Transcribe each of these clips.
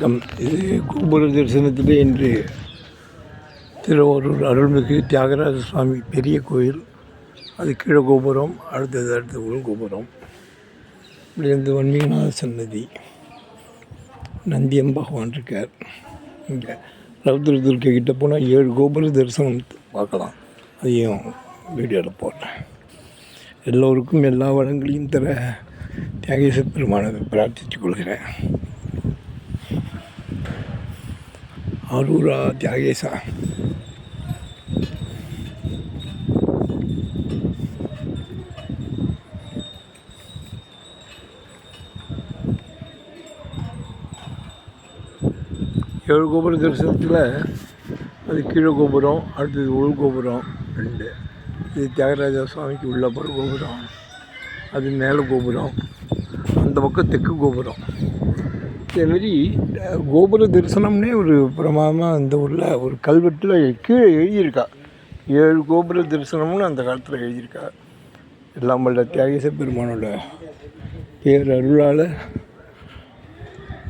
நம் இது கோபுர தரிசனத்திலே இன்று திருவாரூர் அருள்மிகு தியாகராஜ சுவாமி பெரிய கோயில். அது கீழே கோபுரம் அடுத்தது அடுத்த உள் கோபுரம் இப்படி வந்து வன்மீகநாத சன்னதி. நந்தியம் பகவான் இருக்கார். இங்கே ரவுத்திர துர்க்கை கிட்ட போனால் ஏழு கோபுர தரிசனம் பார்க்கலாம். அதையும் வீடியோவில் போடுறேன். எல்லோருக்கும் எல்லா வளங்களையும் தர தியாகேச பெருமானை பிரார்த்தித்துக் கொள்கிறேன். அரூரா தியாகேசா ஏழு கோபுர தரிசனத்தில் அது கீழே கோபுரம் அடுத்தது உள் கோபுரம் ரெண்டு. இது தியாகராஜா சுவாமிக்கு உள்ள ஒரு கோபுரம் அது மேலே கோபுரம் அந்த பக்கம் தெற்கு கோபுரம். அதேமாரி கோபுர தரிசனம்னே ஒரு பிரமாதமாக அந்த ஊரில் ஒரு கல்வெட்டில் கீழே எழுதியிருக்கா. ஏழு கோபுர தரிசனம்னு அந்த காலத்தில் எழுதியிருக்கா. எல்லாம் வல்ல தியாகேச பெருமானோட பேரருளால்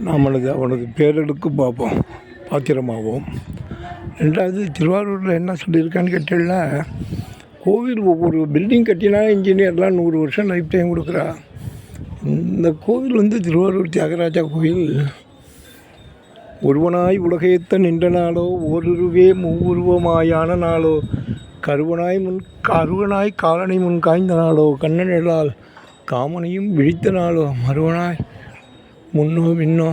நம்மளது அவனது பேரலுக்கு பார்ப்போம் பாத்திரமாகவும் ரெண்டாவது திருவாரூரில் என்ன சொல்லியிருக்கான்னு கேட்டீங்கன்னா கோவில் ஒவ்வொரு பில்டிங் கட்டினா இன்ஜினியர்லாம் நூறு வருஷம் லைஃப் டைம் கொடுக்குறா. இந்த கோவில் வந்து திருவாரூர் தியாகராஜா கோயில் ஒருவனாய் உலகையத்த நின்ற நாளோ ஓருருவே மூவுருவமாயான நாளோ கருவனாய் முன் கருவனாய் காலனை முன் காய்ந்த நாளோ கண்ணனிழால் காமனையும் விழித்த நாளோ மறுவனாய் முன்னோ பின்னோ.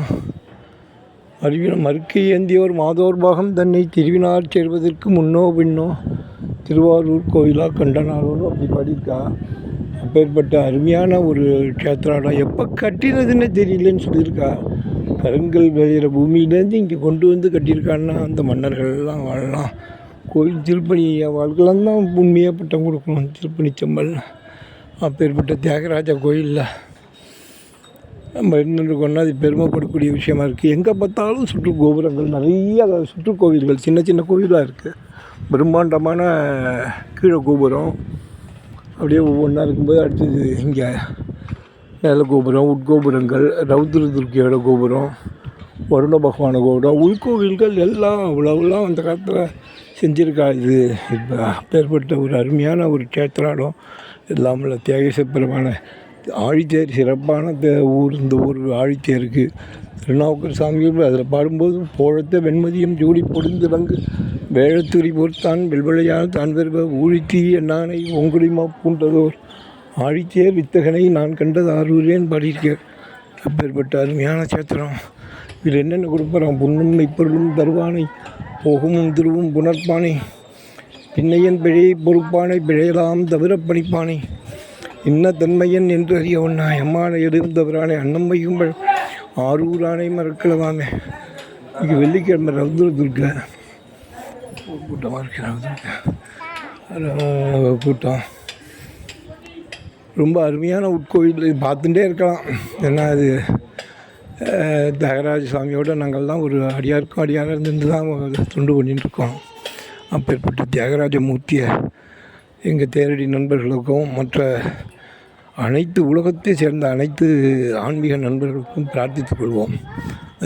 அறிவின மறுக்கை ஏந்தியோர் மாதோர் பாகம் தன்னை திருவினார் சேர்வதற்கு முன்னோ பின்னோ. திருவாரூர் கோயிலாக கண்டனாரோன்னு அப்படி பாடியிருக்கா. அப்பேற்பட்ட அருமையான ஒரு க்ஷேத்ராடா எப்போ கட்டினதுன்னே தெரியலன்னு சொல்லியிருக்கா. கருங்கல் விளையிற பூமியிலேருந்து இங்கே கொண்டு வந்து கட்டியிருக்கான்னா அந்த மன்னர்கள்லாம் வாழலாம். கோயில் திருப்பணி வாழ்க்கலாம் தான் உண்மையாக பட்டம் கொடுக்கணும் திருப்பணி செம்மல். அப்பேற்பட்ட தியாகராஜா கோயிலில் நம்ம இருந்துருக்கோம்னா அது பெருமைப்படக்கூடிய விஷயமா இருக்குது எங்கே பார்த்தாலும் சுற்று கோபுரங்கள் நிறைய அதாவது சுற்று கோவில்கள் சின்ன சின்ன கோவிலாக இருக்குது பிரம்மாண்டமான கீழே கோபுரம். அப்படியே ஒவ்வொன்றா இருக்கும்போது அடுத்தது இங்கே மேல கோபுரம் உட்கோபுரங்கள் ரௌத்ர துர்க்கையோட கோபுரம் வருண பகவான கோபுரம் உள்கோவில்கள் எல்லாம் அவ்வளோலாம் அந்த காலத்தில் செஞ்சுருக்கா. இது இப்போ அப்பேற்பட்ட ஒரு அருமையான ஒரு கேத்திராடம். இல்லாமல் தியாகேச பெருமான ஆழித்தேர் சிறப்பான தே- ஊர் இந்த ஊர் ஆழித்தேருக்கு. திருநாவுக்கர் சாமிகள் அதில் பாடும்போது போழத்த வெண்மதியும் ஜூடி பொடுந்திலங்கு வேழத்துறி பொறுத்தான் வெல்வளையான தான் பெறுவ ஊழித்தீ என்னானை ஒங்குடிமா பூண்டதோர். ஆழித்தே வித்தகனை நான் கண்டது ஆரூரேன் பாடியிருக்கார் அப்பேற்பட்ட அருமையான சேத்திரம். இதில் என்னென்ன கொடுப்பாராம் புண்ணும் மெய்ப்பொருளும் தருவானை போகமும் திருவும் புணர்ப்பானை. பின்னையன் பிழையை பொறுப்பானை பிழையலாம் தவிர பணிப்பானை. இன்ன தன்மையன் என்று அறியவண்ணா எம்மானை எழுந்தவரானே அன்னம்மையும் ஆரூர் ஆரூரானை மறக்கலவாமே இங்கே வெள்ளிக்கிழமை ரவுதுர துர்கை கூட்டமாக இருக்கிறேன் ரவுதுர்கை கூட்டம். ரொம்ப அருமையான உட்கோயில். பார்த்துட்டே இருக்கலாம். ஏன்னா அது அஹ், தியாகராஜ சுவாமியோட நாங்கள்லாம் ஒரு அடியாருக்கும் அடியாராக இருந்துட்டு தான் தொண்டு பண்ணிட்டு இருக்கோம். அப்பேற்பட்ட தியாகராஜ மூர்த்தியை எங்கள் தேரடி நண்பர்களுக்கும் மற்ற அனைத்து உலகத்தை சேர்ந்த அனைத்து ஆன்மீக நண்பர்களுக்கும் பிரார்த்தித்துக் கொள்வோம்.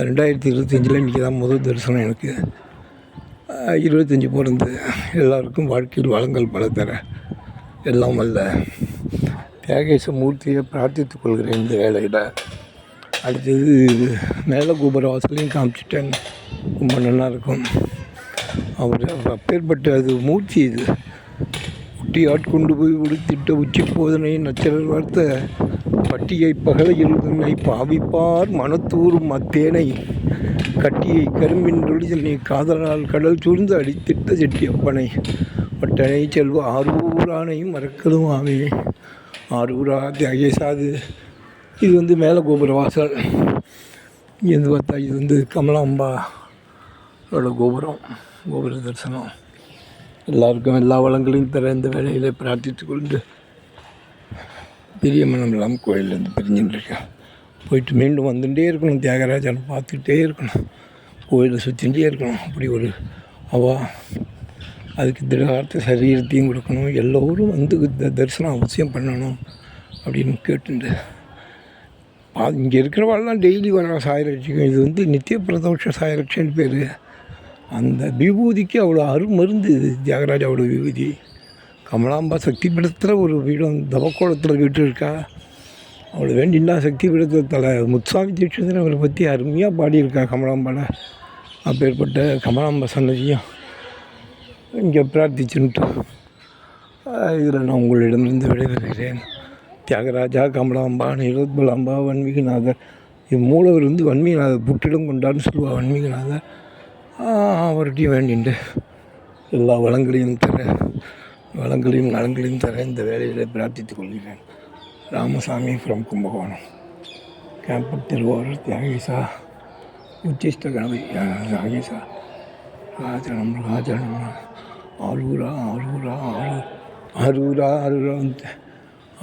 ரெண்டாயிரத்தி இருபத்தஞ்சில் இன்றைக்கி தான் முதல் தரிசனம் எனக்கு. இருபத்தஞ்சி பிறந்து எல்லாருக்கும் வாழ்க்கையில் வளங்கள் பல தர எல்லாம் அல்ல. தியாகேச மூர்த்தியை பிரார்த்தித்துக் கொள்கிறேன் இந்த வேலையில் அடுத்தது மேலே கோபுர வாசலையும் காமிச்சிட்டேன். ரொம்ப நல்லா இருக்கும். அவர் அப்பேற்பட்ட அது மூர்த்தி இது. குட்டி ஆட்கொண்டு போய் உடுத்திட்ட உச்சி போதனை நச்சரர் வார்த்த பட்டியை பகலையில் தன்னை பாவிப்பார் மனத்தூரும் அத்தேனை கட்டியை கரும்பின் தொழிலை காதலால் கடல் சூழ்ந்து அடித்திட்ட செட்டியப்பனை. பட்டனை செல்வ ஆரூரானையும் மறக்கதும் ஆவே. ஆரூரா தியாகேசாது. இது வந்து மேலே கோபுர வாசல். இங்கேருந்து பார்த்தா இது வந்து கமலாம்பாவோட கோபுரம் கோபுர தரிசனம். எல்லாருக்கும் எல்லா வளங்களையும் தர இந்த வேலையில் பிரார்த்தித்து கொண்டு பெரிய மனமெல்லாம் கோயிலேருந்து பிரிஞ்சுட்டு இருக்கேன் போயிட்டு மீண்டும் வந்துட்டே இருக்கணும் தியாகராஜனை பார்த்துக்கிட்டே இருக்கணும் கோயிலை சுற்றிகிட்டே இருக்கணும். அப்படி ஒரு அவா அதுக்கு திருகாலத்து சரீரத்தையும் கொடுக்கணும் எல்லோரும் வந்து தரிசனம் அவசியம் பண்ணணும் அப்படின்னு கேட்டுண்டு. இங்கே இருக்கிறவாள்லாம் டெய்லி வர சாயரட்சிக்கும் இது வந்து நித்திய பிரதோஷ சாயரட்சன்னு பேர். அந்த விபூதிக்கு அவ்வளோ அருமருந்து இது. தியாகராஜாவோட விபூதி. கமலாம்பா சக்தி பீடத்தில் ஒரு வீடும் தவக்கோலத்தில் வீட்டு இருக்கா? அவளை வேண்டின்னா சக்தி பீடத்தில் தலை முத்துசாமி தீட்சிதர் அவரை பற்றி அருமையாக பாடியிருக்கா கமலாம்பாட அப்பேற்பட்ட கமலாம்பா சன்னதியும் இங்கே பிரார்த்திச்சுன்ட்டு இதில் நான் உங்களிடமிருந்து விடைபெறுகிறேன். தியாகராஜா கமலாம்பா நிரோத்பலாம்பா வன்மீகநாதர். இம்மூலவர் வந்து வன்மீகநாதர் புற்றிடம் கொண்டான்னு சொல்லுவாள் வன்மீகநாதர். அவர்கிட்டையும் வேண்டிண்டு. எல்லா வளங்களையும் தர வளங்களையும் நலங்களையும் தர இந்த வேலையில் பிரார்த்தித்துக் கொள்கிறேன். ராமசாமி ஃப்ரம் கும்பகோணம். கேம்பட் திருவாரூர் தியாகேசா உச்சிஷ்ட கணபதி தியாகேசா. ராஜனம் ராஜனம் ஆரூரா ஆரூரா ஆரூ அரூரா அரூரா வந்து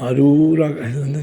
அரூரா இது வந்து